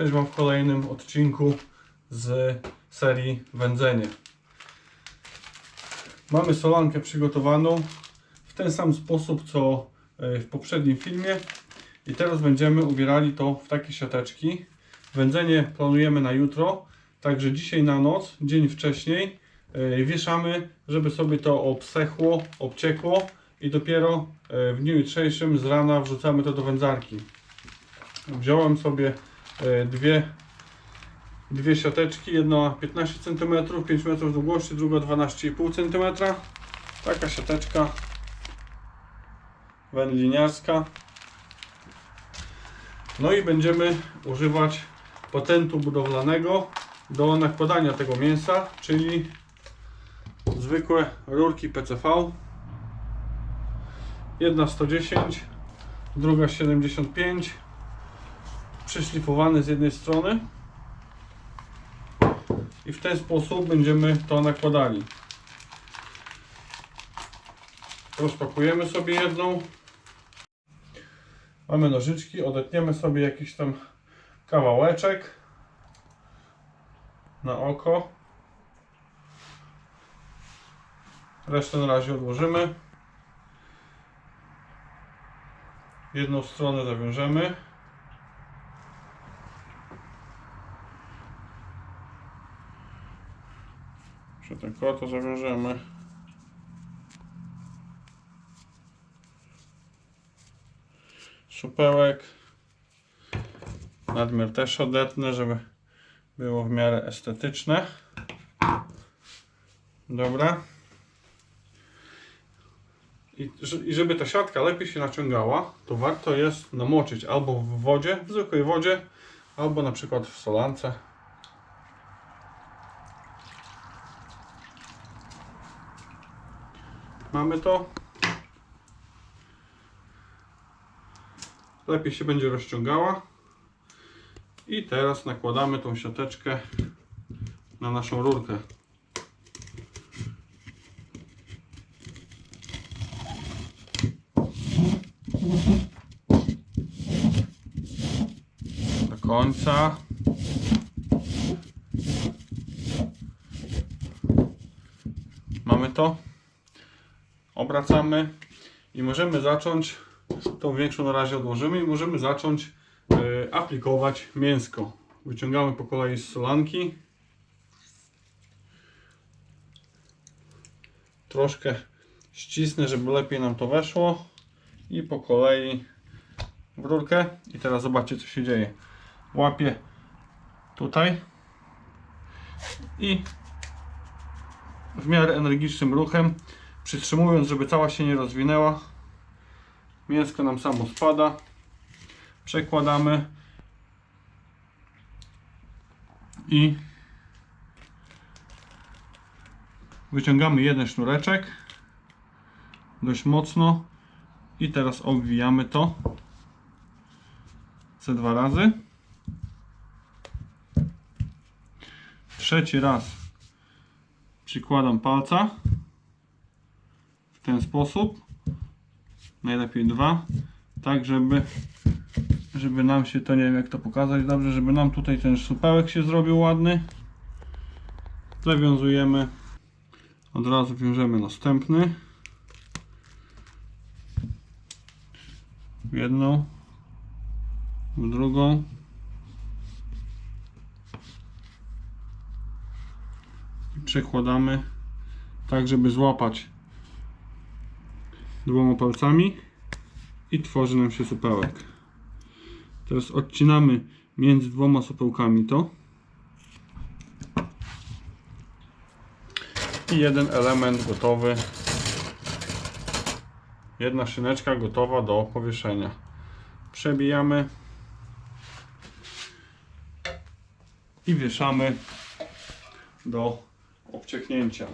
Cześć Wam w kolejnym odcinku z serii Wędzenie. Mamy solankę przygotowaną w ten sam sposób co e, w poprzednim filmie i teraz będziemy ubierali to w takie siateczki. Wędzenie planujemy na jutro, także dzisiaj na noc, dzień wcześniej e, wieszamy, żeby sobie to obsechło, obciekło i dopiero e, w dniu jutrzejszym z rana wrzucamy to do wędzarki. Wziąłem sobie dwie, dwie siateczki, jedna 15 cm, 5 metrów długości, druga 12,5 cm. Taka siateczka wędliniarska. No i będziemy używać patentu budowlanego do nakładania tego mięsa, czyli zwykłe rurki PCV. Jedna 110, druga 75 przyszlifowany z jednej strony i w ten sposób będziemy to nakładali. Rozpakujemy sobie jedną. Mamy nożyczki, odetniemy sobie jakiś tam kawałeczek na oko. Resztę na razie odłożymy. Jedną stronę zawiążemy. Ten koto zawiążemy. Supełek. Nadmiar też odetnę, żeby było w miarę estetyczne. Dobra. I, I żeby ta siatka lepiej się naciągała, to warto jest namoczyć albo w wodzie, w zwykłej wodzie, albo na przykład w solance. Mamy to. Lepiej się będzie rozciągała. I teraz nakładamy tą siateczkę na naszą rurkę. Do końca. Mamy to. Obracamy i możemy zacząć, tą większą na razie odłożymy i możemy zacząć e, aplikować mięsko. Wyciągamy po kolei z solanki. Troszkę ścisnę, żeby lepiej nam to weszło. I po kolei w rurkę. I teraz zobaczcie co się dzieje. Łapię tutaj i w miarę energicznym ruchem przytrzymując, żeby cała się nie rozwinęła. Mięsko nam samo spada. Przekładamy i wyciągamy jeden sznureczek dość mocno i teraz obwijamy to ze dwa razy. Trzeci raz przykładam palca w ten sposób. Najlepiej dwa, tak żeby żeby nam się to nie wiem jak to pokazać dobrze, żeby nam tutaj ten supełek się zrobił ładny. Zawiązujemy. Od razu wiążemy następny. W jedną, w drugą. Przekładamy tak, żeby złapać dwoma palcami i tworzy nam się supełek. Teraz odcinamy między dwoma supełkami to. I jeden element gotowy. Jedna szyneczka gotowa do powieszenia. Przebijamy i wieszamy do obcieknięcia.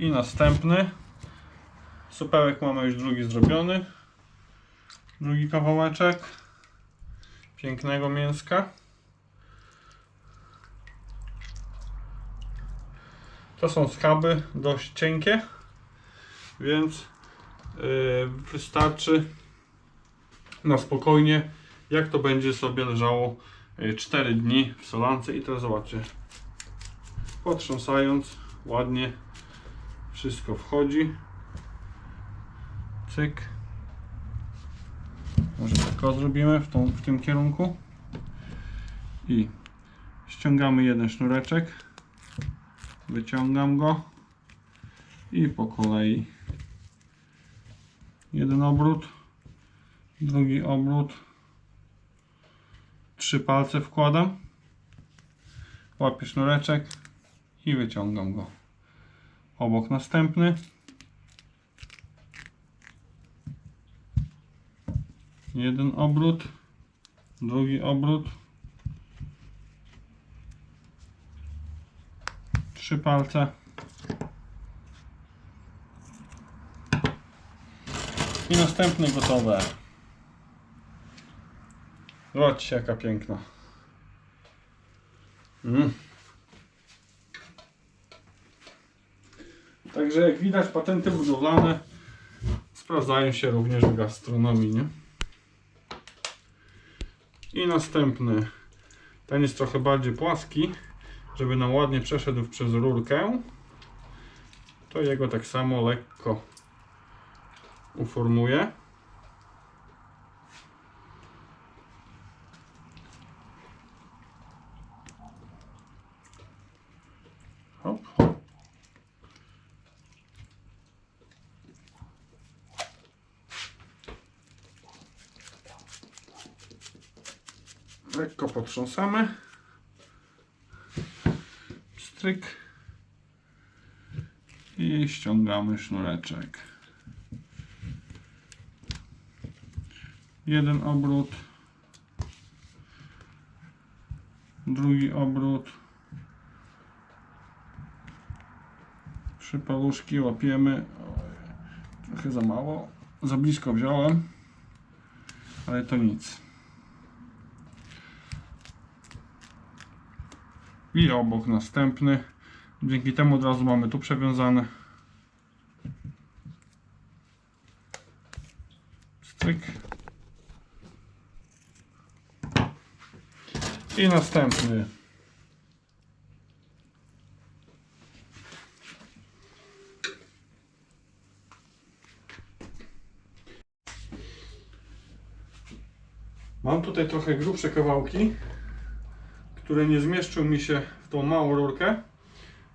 I następny. Supełek mamy już drugi zrobiony. Drugi kawałeczek pięknego mięska. To są skaby dość cienkie. Więc yy, wystarczy na spokojnie, jak to będzie sobie leżało yy, 4 dni w solance. I teraz zobaczcie, potrząsając ładnie wszystko wchodzi. Cyk. Może tak o zrobimy w, tą, w tym kierunku. I ściągamy jeden sznureczek. Wyciągam go. I po kolei jeden obrót, drugi obrót. Trzy palce wkładam. Łapię sznureczek i wyciągam go. Obok następny. Jeden obrót, drugi obrót. Trzy palce. I następne gotowe. Zobaczcie jaka piękna. Mm. Także jak widać patenty budowlane sprawdzają się również w gastronomii, nie? I następny. Ten jest trochę bardziej płaski, żeby nam ładnie przeszedł przez rurkę. To jego tak samo lekko uformuję. Hop, hop. Lekko potrząsamy. Stryk. I ściągamy sznureczek. Jeden obrót. Drugi obrót. Trzy paluszki łapiemy. Trochę za mało. Za blisko wziąłem. Ale to nic. I obok następny. Dzięki temu od razu mamy tu przewiązane. Stryk. I następny. Mam tutaj trochę grubsze kawałki, które nie zmieszczą mi się w tą małą rurkę.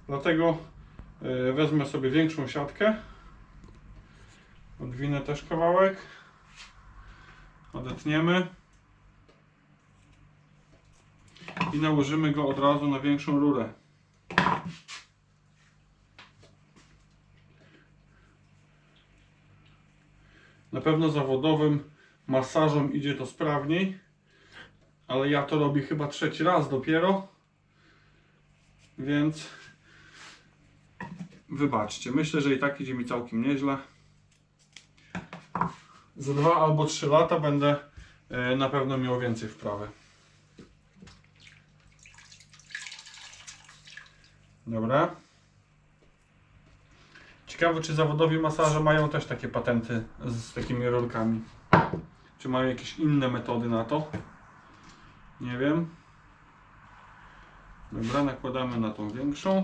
Dlatego e, wezmę sobie większą siatkę. Odwinę też kawałek. Odetniemy. I nałożymy go od razu na większą rurę. Na pewno zawodowym masażom idzie to sprawniej, ale ja to robię chyba trzeci raz dopiero. Więc wybaczcie, myślę, że i tak idzie mi całkiem nieźle. Za dwa albo trzy lata będę e, na pewno miał więcej wprawy. Dobra. Ciekawe, czy zawodowi masaże mają też takie patenty z takimi rurkami. Czy mają jakieś inne metody na to? Nie wiem. Dobra, nakładamy na tą większą.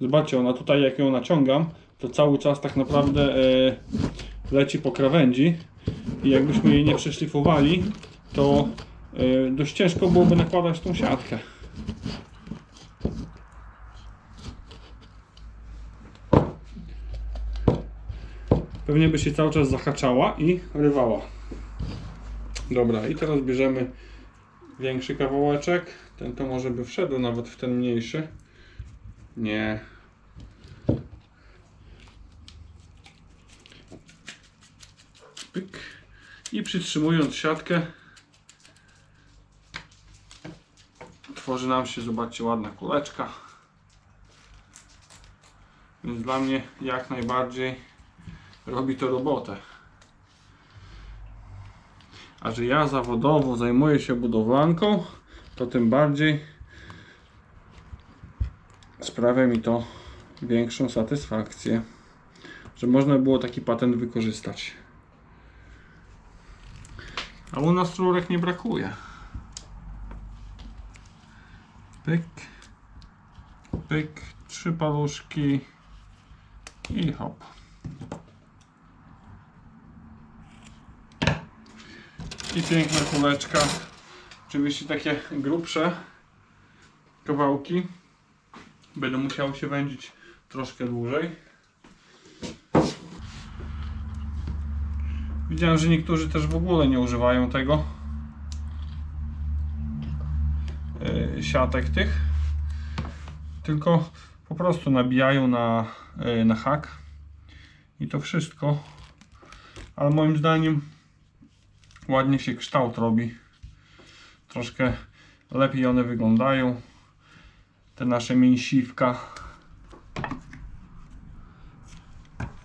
Zobaczcie, ona tutaj jak ją naciągam, to cały czas tak naprawdę e, leci po krawędzi i jakbyśmy jej nie przeszlifowali, to dość ciężko byłoby nakładać tą siatkę. Pewnie by się cały czas zahaczała i rywała. Dobra, i teraz bierzemy większy kawałeczek. Ten to może by wszedł nawet w ten mniejszy. Nie. Pyk. I przytrzymując siatkę tworzy nam się, zobaczcie, ładna kuleczka. Więc dla mnie jak najbardziej robi to robotę. A że ja zawodowo zajmuję się budowlanką, to tym bardziej sprawia mi to większą satysfakcję, że można było taki patent wykorzystać. A u nas rurek nie brakuje. Pyk, pyk, trzy paluszki i hop. I piękna kuleczka. Oczywiście takie grubsze kawałki będą musiały się wędzić troszkę dłużej. Widziałem, że niektórzy też w ogóle nie używają tego siatek tych, tylko po prostu nabijają na, yy, na hak i to wszystko. Ale moim zdaniem ładnie się kształt robi. Troszkę lepiej one wyglądają. Te nasze mięsiwka.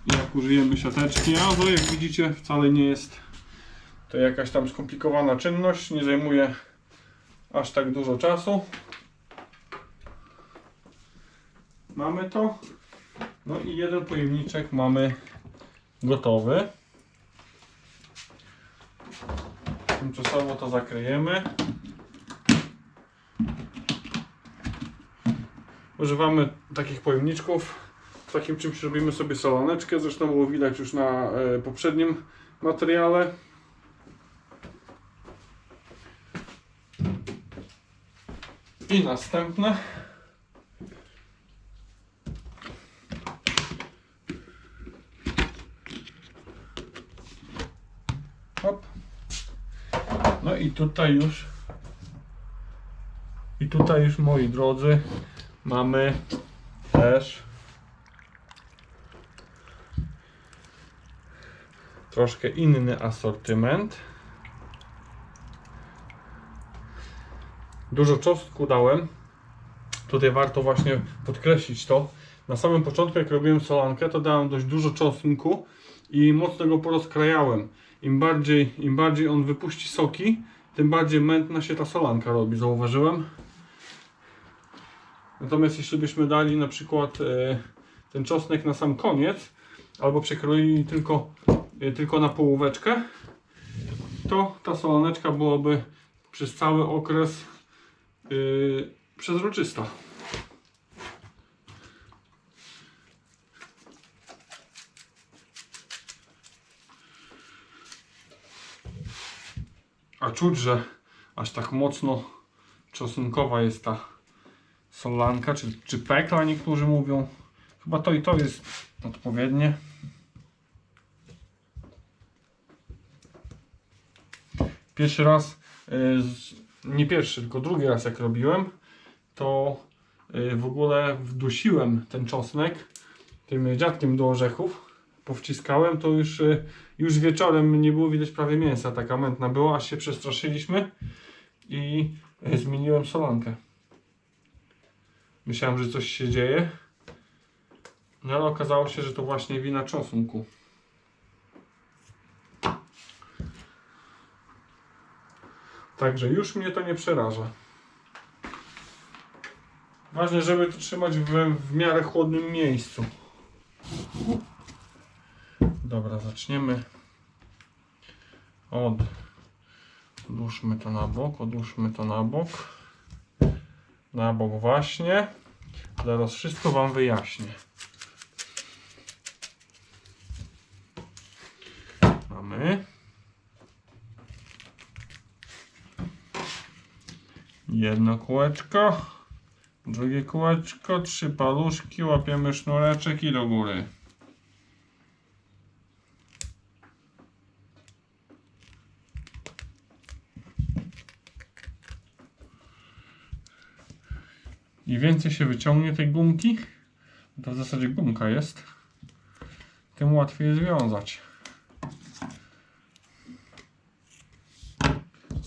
Jak użyjemy siateczki, a to jak widzicie wcale nie jest to jakaś tam skomplikowana czynność. Nie zajmuje aż tak dużo czasu. Mamy to. No i jeden pojemniczek mamy gotowy. Tymczasowo to zakryjemy. Używamy takich pojemniczków. W takim czymś robimy sobie solaneczkę. Zresztą było widać już na e, poprzednim materiale. I następne. Hop. No i tutaj już i tutaj już moi drodzy mamy też troszkę inny asortyment. Dużo czosnku dałem. Tutaj warto właśnie podkreślić to. Na samym początku jak robiłem solankę to dałem dość dużo czosnku i mocno go porozkrajałem. Im bardziej, im bardziej on wypuści soki, tym bardziej mętna się ta solanka robi, zauważyłem. Natomiast jeśli byśmy dali na przykład e, ten czosnek na sam koniec, albo przekroili tylko, e, tylko na połóweczkę, to ta solaneczka byłaby przez cały okres e, przezroczysta. A czuć, że aż tak mocno czosnkowa jest ta solanka, czy, czy pekla niektórzy mówią. Chyba to i to jest odpowiednie. Pierwszy raz, y, z- nie pierwszy, tylko drugi raz jak robiłem, to y, w ogóle wdusiłem ten czosnek tym dziadkiem do orzechów. Powciskałem, to już, y, już wieczorem nie było widać prawie mięsa, taka mętna była, aż się przestraszyliśmy i y, zmieniłem solankę. Myślałem, że coś się dzieje. No ale okazało się, że to właśnie wina czosnku. Także już mnie to nie przeraża. Ważne, żeby to trzymać w, w miarę chłodnym miejscu. Dobra, zaczniemy od... Odłóżmy to na bok, odłóżmy to na bok. Na bok właśnie. Zaraz wszystko Wam wyjaśnię. Mamy. Jedno kółeczko. Drugie kółeczko. Trzy paluszki. Łapiemy sznureczek i do góry. Im więcej się wyciągnie tej gumki, to w zasadzie gumka jest, tym łatwiej związać.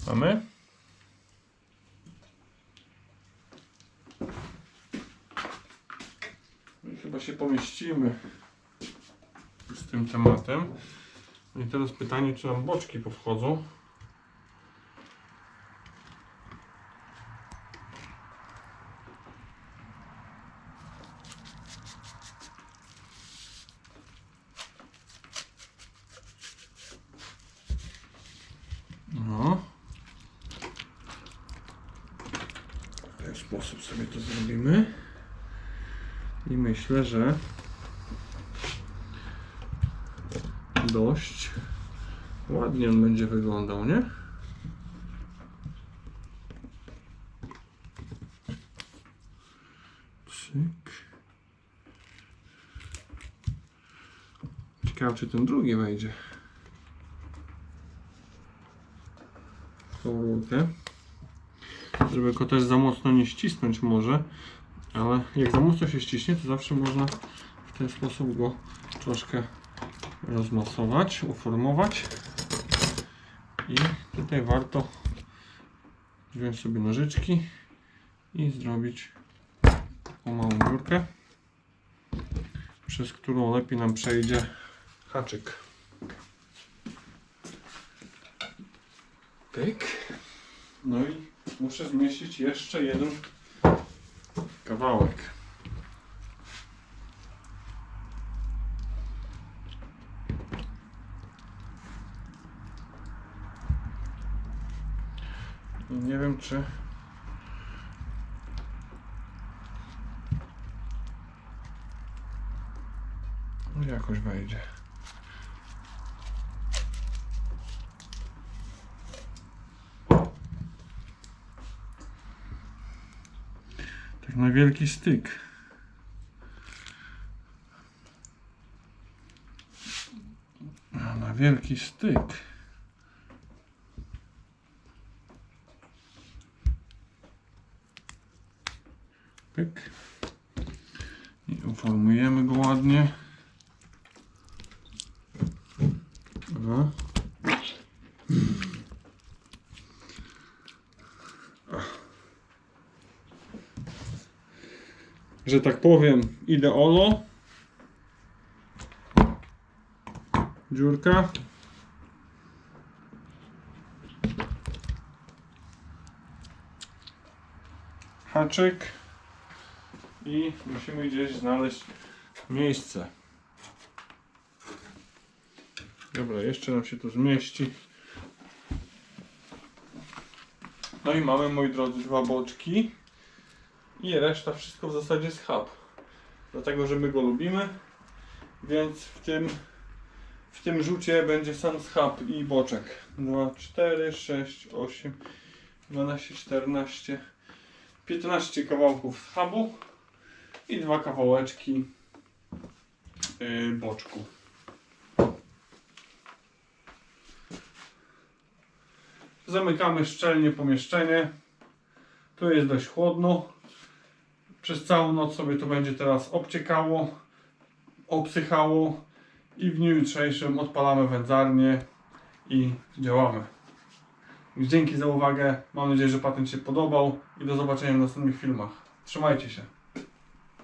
Mamy. No i chyba się pomieścimy z tym tematem. No i teraz pytanie, czy nam boczki powchodzą. No. W ten sposób sobie to zrobimy. I myślę, że dość ładnie on będzie wyglądał, nie? Cyk. Ciekawe, czy ten drugi wejdzie. Tą rurkę. Żeby go też za mocno nie ścisnąć może, ale jak za mocno się ściśnie, to zawsze można w ten sposób go troszkę rozmasować, uformować. I tutaj warto wziąć sobie nożyczki i zrobić małą dziurkę, przez którą lepiej nam przejdzie haczyk. Pyk. No i muszę zmieścić jeszcze jeden kawałek. I nie wiem czy no jakoś wejdzie. Na wielki styk. Na wielki styk. Pyk. I uformujemy go ładnie. Że tak powiem, ideolo. Dziurka. Haczyk i musimy gdzieś znaleźć miejsce. Dobra, jeszcze nam się tu zmieści. No i mamy, moi drodzy, dwa boczki. I reszta wszystko w zasadzie schab. Dlatego, że my go lubimy. Więc w tym, w tym rzucie będzie sam schab i boczek. 2, 4, 6, 8, 12, 14, 15 kawałków schabu i dwa kawałeczki yy, boczku. Zamykamy szczelnie pomieszczenie. Tu jest dość chłodno. Przez całą noc sobie to będzie teraz obciekało, obsychało i w dniu jutrzejszym odpalamy wędzarnię i działamy. Dzięki za uwagę. Mam nadzieję, że patent się podobał i do zobaczenia w następnych filmach. Trzymajcie się.